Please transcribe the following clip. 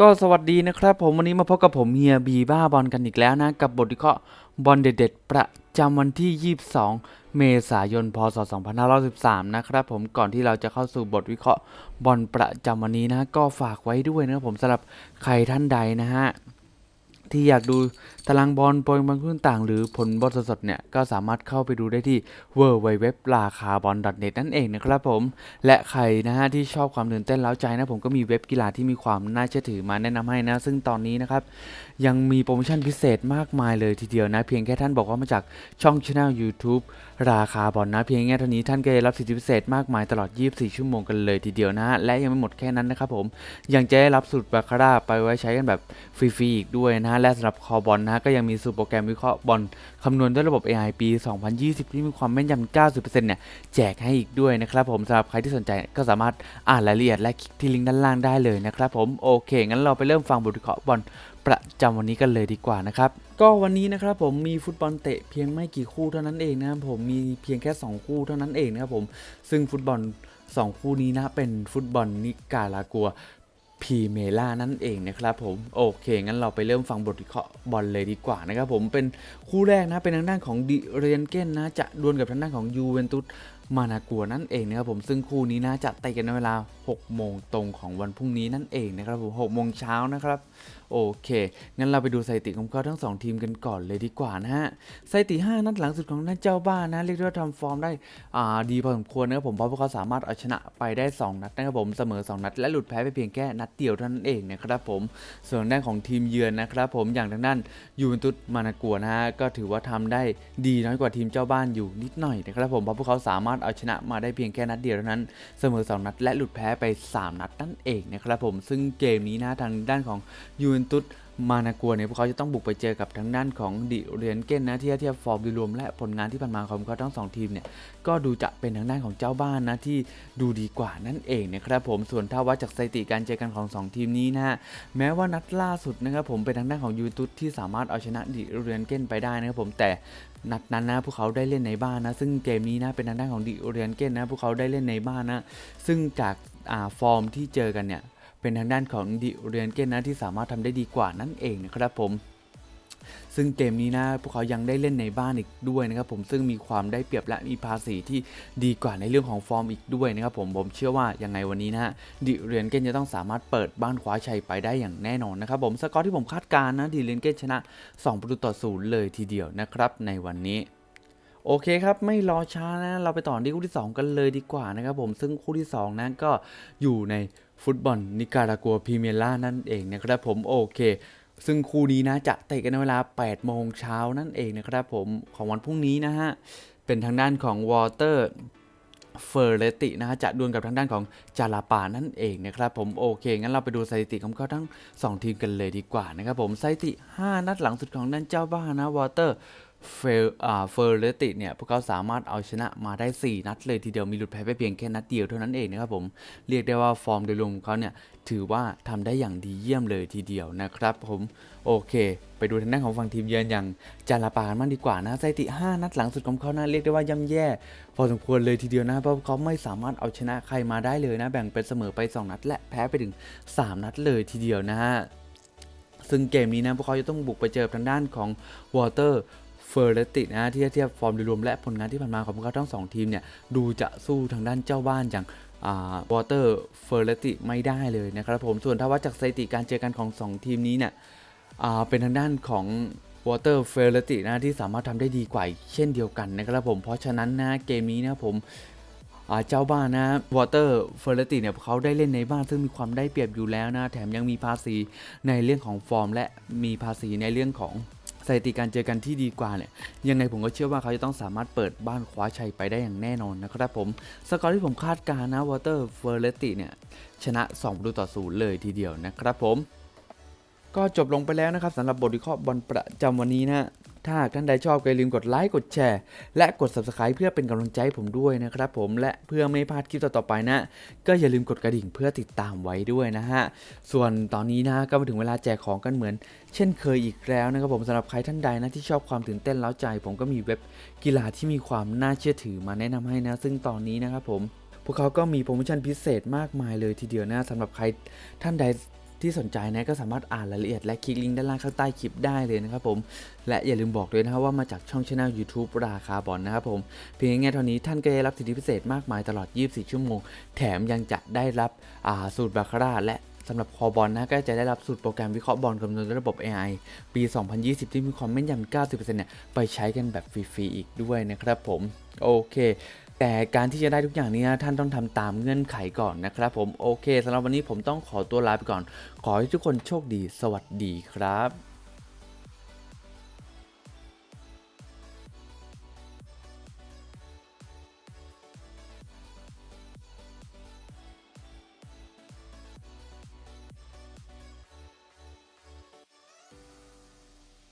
ก็สวัสดีนะครับ ผมวันนี้มาพบกับผมเฮียบีบ้าบอลกันอีกแล้วนะ กับบทวิเคราะห์บอลเด็ดๆ ประจำวันที่ 22 เมษายน พศ 2513 นะครับผมก่อนที่เราจะเข้าสู่บทวิเคราะห์บอลประจำวันนี้นะ ก็ฝากไว้ด้วยนะครับผมสำหรับใครท่านใดนะฮะ ที่อยากดูตารางบอลโปรยบอลคู่ต่าง หรือผลบอลสดๆเนี่ย ก็สามารถเข้าไปดูได้ที่ w w w ราคาบอล .net นั่นเองนะครับผม และใครนะฮะที่ชอบความตื่นเต้นเล้าใจนะ ผมก็มีเว็บกีฬาที่มีความน่าเชื่อถือมาแนะนำให้นะ ซึ่งตอนนี้นะครับ ยังมีโปรโมชั่นพิเศษมากมายเลยทีเดียวนะ เพียงแค่ท่านบอกว่ามาจากช่องช anel YouTube ราคาบอลนะ เพียงแค่เท่านี้ท่านก็ได้รับสิทธิพิเศษมากมายตลอด 24 ชั่วโมงกันเลยทีเดียวนะฮะและยังไม่หมดแค่นั้นนะครับผมยังจะได้รับสูตรบาคาร่าไปไว้ใช้กันแบบฟรีๆอีกด้วยนะฮะและสำหรับคอบอลนะฮะก็ยังมีสูตรโปรแกรมวิเคราะห์บอลคำนวณด้วยระบบ AI ปี 2020 ที่มีความแม่นยำ 90%เนี่ยแจกให้อีกด้วยนะครับผมสำหรับใครที่สนใจก็สามารถอ่านรายละเอียดและคลิกที่ลิงก์ด้านล่างได้เลยนะครับผมโอเค งั้นเราไปเริ่มฟังบทวิเคราะห์บอลประจำวันนี้กันเลยดีกว่านะครับ ก็วันนี้นะครับผมมีฟุตบอลเตะเพียงไม่กี่คู่เท่านั้นเองนะครับผมมีเพียงแค่ 2 คู่เท่านั้นเองนะครับผมซึ่งฟุตบอล 2 คู่นี้นะเป็นฟุตบอลนิการากัว พีเมล่านั่นเองนะครับผมโอเคงั้นเราไปเริ่มฟังบทวิเคราะห์บอลเลยดีกว่านะครับผมเป็นคู่แรกนะเป็นทางด้านของดิเรียนเกนนะจะดวลกับทางด้านของยูเวนตุส มานากัวนั่นเองนะครับผมซึ่งคู่นี้นะจะเตะกันในเวลา 6 โมงตรงของวันพรุ่งนี้นั่นเองนะครับผม6โมงเช้านะครับโอเค งั้นเราไปดูสถิติของเขาทั้ง 2 ทีมกันก่อนเลยดีกว่านะฮะสถิติ 5 นัดหลังสุดของนัดเจ้าบ้านนะ เรียกได้ว่าทำฟอร์มได้อ่าดีพอสมควรนะครับผมเพราะพวกเขาสามารถเอาชนะไปได้ 2 นัดนะครับผมเสมอ 2 นัด และหลุดแพ้ไปเพียงแค่นัดเดียวเท่านั้นเองนะครับผมส่วนด้านของทีมเยือนนะครับผมอย่างทางด้านยูเวนตุสมานากัวนะฮะก็ถือว่าทำได้ดีน้อยกว่าทีมเจ้าบ้านอยู่นิดหน่อยนะครับผมเพราะพวกเขาสามารถเอาชนะมาได้เพียงแค่นัดเดียวเท่านั้น เสมอ 2 นัด และหลุดแพ้ไป 3 นัดนั่นเองนะครับผม ซึ่งเกมนี้นะทางด้านของยูเวนตุส มานากัวเนี่ยพวกเขาจะต้องบุกไปเจอกับทางด้านของดิเรียนเก้นนะที่เทียบฟอร์มโดยรวมและผลงานที่ผ่านมาของเขาทั้งสองทีมเนี่ยก็ดูจะเป็นทางด้านของเจ้าบ้านนะที่ดูดีกว่านั่นเองนะครับผมส่วนถ้าวัดจากสถิติการเจอกันของ 2 ทีมนี้นะฮะแม้ว่านัดล่าสุดนะครับผมเป็นทางด้านของยูเวนตุสที่สามารถเอาชนะดิเรียนเก้นไปได้นะครับผมแต่นัดนั้นนะพวกเขาได้เล่นในบ้านนะซึ่งเกมนี้นะเป็นทางด้านของดิเรียนเก้นนะพวกเขาได้เล่นในบ้านนะซึ่งจากาฟอร์มที่เจอกันเนี่ย เป็นทางด้านของดิเรียนเกนนะที่สามารถทำได้ดีกว่านั่นเองนะครับผม ซึ่งเกมนี้นะพวกเขายังได้เล่นในบ้านอีกด้วยนะครับผมซึ่งมีความได้เปรียบและมีภาษีที่ดีกว่าในเรื่องของฟอร์มอีกด้วยนะครับผมผมเชื่อว่ายังไงวันนี้นะฮะดิเรียนเกนจะต้องสามารถเปิดบ้านคว้าชัยไปได้อย่างแน่นอนนะครับผมสกอร์ที่ผมคาดการณ์นะดิเรียนเกนชนะ 2 ประตูต่อศูนย์เลยทีเดียวนะครับในวันนี้ โอเคครับไม่รอช้านะ เราไปต่อที่คู่ที่ 2 กันเลยดีกว่านะครับผมซึ่งคู่ที่ 2 นั้นก็อยู่ในฟุตบอลนิการากัวพรีเมียร์ล่านั่นเองนะครับผมโอเค ซึ่งคู่นี้นะจะเตะกันในเวลา 8 โมงเช้านั่นเองนะครับผมของวันพรุ่งนี้นะฮะ เป็นทางด้านของวอเตอร์เฟอร์เรตินะฮะจะดวลกับทางด้านของจาลาปานั่นเองนะครับผมโอเค งั้นเราไปดูสถิติของเขาทั้ง 2 ทีมกันเลยดีกว่านะครับผมสถิติ 5 นัดหลังสุดของด้านเจ้าบ้านนะวอเตอร์ เฟลอ่าเฟอร์เรติเนี่ยพวกเขาสามารถเอาชนะมาได้ 4 นัดเลยทีเดียวมีหลุดแพ้ไปเพียงแค่นัดเดียวเท่านั้นเองนะครับผมเรียกได้ว่าฟอร์มโดยรวมของเขาเนี่ยถือว่าทำได้อย่างดีเยี่ยมเลยทีเดียวนะครับผมโอเค ไปดูทางด้านของฝั่งทีมเยือนอย่างจาลาปากันบ้างดีกว่านะสถิติ 5 นัดหลังสุดของเขานะเรียกได้ว่าย่ำแย่ พอสมควรเลยทีเดียวนะเพราะเขาไม่สามารถเอาชนะใครมาได้เลยนะแบ่งเป็นเสมอไป 2 นัด และแพ้ไปถึง 3 นัดเลยทีเดียวนะฮะซึ่งเกมนี้นะพวกเขาจะต้องบุกไปเจอทางด้านของวอเตอร์ เฟอร์เรตินะที่เทียบฟอร์มโดยรวมและผลงานที่ผ่านมาของพวกเขาทั้งสองทีมเนี่ยดูจะสู้ทางด้านเจ้าบ้านอย่างวอเตอร์เฟอร์เรติไม่ได้เลยนะครับผมส่วนถ้าวัดจากสถิติการเจอกันของ 2 ทีมนี้เนี่ยอ่าเป็นทางด้านของวอเตอร์เฟอร์เรตินะที่สามารถทำได้ดีกว่าเช่นเดียวกันนะครับผมเพราะฉะนั้นนะเกมนี้นะผมอ่าเจ้าบ้านนะวอเตอร์เฟอร์เรติเนี่ยเขาได้เล่นในบ้านซึ่งมีความได้เปรียบอยู่แล้วนะแถมยังมีภาษีในเรื่องของฟอร์ม และมีภาษีในเรื่องของ สถิติการเจอกันที่ดีกว่าเนี่ยยังไงผมก็เชื่อว่าเขาจะต้องสามารถเปิดบ้านคว้าชัยไปได้อย่างแน่นอนนะครับผม สกอร์ที่ผมคาดการณ์นะวอเตอร์เฟอร์เรติเนี่ยชนะ2ประตูต่อศูนย์เลยทีเดียวนะครับผมก็จบลงไปแล้วนะครับสำหรับบทวิเคราะห์บอลประจำวันนี้นะฮะ ถ้าหากท่านใดชอบก็อย่าลืมกดไลค์กดแชร์ และกด subscribe เพื่อเป็นกำลังใจให้ผมด้วยนะครับผมและเพื่อไม่พลาดคลิปต่อๆไปนะ ก็อย่าลืมกดกระดิ่งเพื่อติดตามไว้ด้วยนะฮะ ส่วนตอนนี้นะก็มาถึงเวลาแจกของกันเหมือน เช่นเคยอีกแล้วนะครับผมสำหรับใครท่านใดนะที่ชอบความตื่นเต้นเล้าใจ ผมก็มีเว็บกีฬาที่มีความน่าเชื่อถือมาแนะนำให้นะ ซึ่งตอนนี้นะครับผมพวกเขาก็มีโปรโมชั่นพิเศษมากมายเลยทีเดียวนะสำหรับใครท่านใด ที่สนใจนะก็สามารถอ่านรายละเอียดและคลิกลิงก์ด้านล่างข้างใต้คลิปได้เลยนะครับผม และอย่าลืมบอกด้วยนะครับว่ามาจากช่องช anel YouTube ราคาบอลนะครับผม เพียงง่ายเท่านี้ท่านก็ได้รับสิทธิพิเศษมากมายตลอด 24 ชั่วโมง แถมยังจะได้รับสูตรบาคาร่าและสำหรับคอบอลนะก็จะได้รับสูตรโปรแกรมวิเคราะห์บอลคำนวณด้วยระบบ AI ปี 2020 ที่มีความแม่นยำ 90%เนี่ยไปใช้กันแบบฟรีๆอีกด้วยนะครับผม โอเค แต่การที่จะได้ทุกอย่างนี้นะท่านต้องทำตามเงื่อนไขก่อนนะครับ ผมโอเคสำหรับวันนี้ผมต้องขอตัวลาไปก่อน ขอให้ทุกคนโชคดี สวัสดีครับ